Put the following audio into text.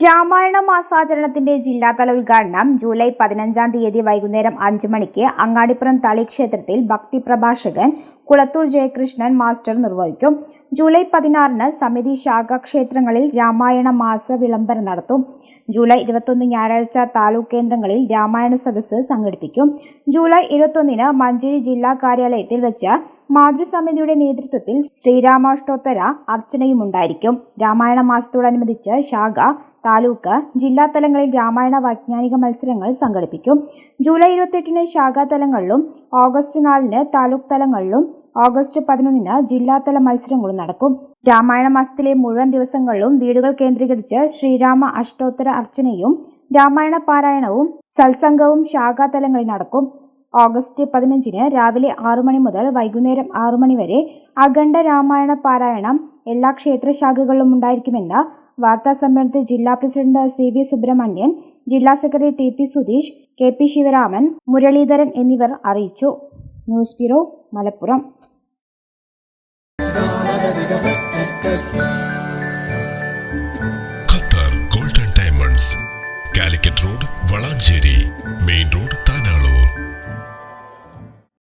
രാമായണ മാസാചരണത്തിന്റെ ജില്ലാതല ഉദ്ഘാടനം ജൂലൈ പതിനഞ്ചാം തീയതി വൈകുന്നേരം അഞ്ചു മണിക്ക് അങ്ങാടിപ്പുറം തളി ക്ഷേത്രത്തിൽ ഭക്തി പ്രഭാഷകൻ കുളത്തൂർ ജയകൃഷ്ണൻ മാസ്റ്റർ നിർവഹിക്കും. ജൂലൈ പതിനാറിന് സമിതി ശാഖാ ക്ഷേത്രങ്ങളിൽ രാമായണ മാസ വിളംബരം നടത്തും. ജൂലൈ ഇരുപത്തൊന്ന് ഞായറാഴ്ച താലൂക്ക് കേന്ദ്രങ്ങളിൽ രാമായണ സദസ്സ് സംഘടിപ്പിക്കും. ജൂലൈ ഇരുപത്തൊന്നിന് മഞ്ചേരി ജില്ലാ കാര്യാലയത്തിൽ വെച്ച് മാതൃസമിതിയുടെ നേതൃത്വത്തിൽ ശ്രീരാമാഷ്ടോത്തര അർച്ചനയും ഉണ്ടായിരിക്കും രാമായണ മാസത്തോടനുബന്ധിച്ച് ശാഖ താലൂക്ക് ജില്ലാ തലങ്ങളിൽ രാമായണ വൈജ്ഞാനിക മത്സരങ്ങൾ സംഘടിപ്പിക്കും. ജൂലൈ ഇരുപത്തെട്ടിന് ശാഖാതലങ്ങളിലും ഓഗസ്റ്റ് നാലിന് താലൂക്ക് തലങ്ങളിലും ഓഗസ്റ്റ് പതിനൊന്നിന് ജില്ലാതല മത്സരങ്ങളും നടക്കും. രാമായണ മാസത്തിലെ മുഴുവൻ ദിവസങ്ങളിലും വീടുകൾ കേന്ദ്രീകരിച്ച് ശ്രീരാമ അഷ്ടോത്തര അർച്ചനയും രാമായണ പാരായണവും സത്സംഗവും ശാഖാതലങ്ങളിൽ നടക്കും. ഓഗസ്റ്റ് പതിനഞ്ചിന് രാവിലെ ആറു മണി മുതൽ വൈകുന്നേരം ആറു മണി വരെ അഖണ്ഡ രാമായണ പാരായണം എല്ലാ ക്ഷേത്ര ശാഖകളിലും ഉണ്ടായിരിക്കുമെന്ന് വാർത്താ സമ്മേളനത്തിൽ ജില്ലാ പ്രസിഡന്റ് സി വി സുബ്രഹ്മണ്യൻ ജില്ലാ secretary T P Sudheesh K P Sivaraman Muraleedharan എന്നിവർ അറിയിച്ചു. News bureau Malappuram. Qatar golden diamonds Calicut road Valanchery main road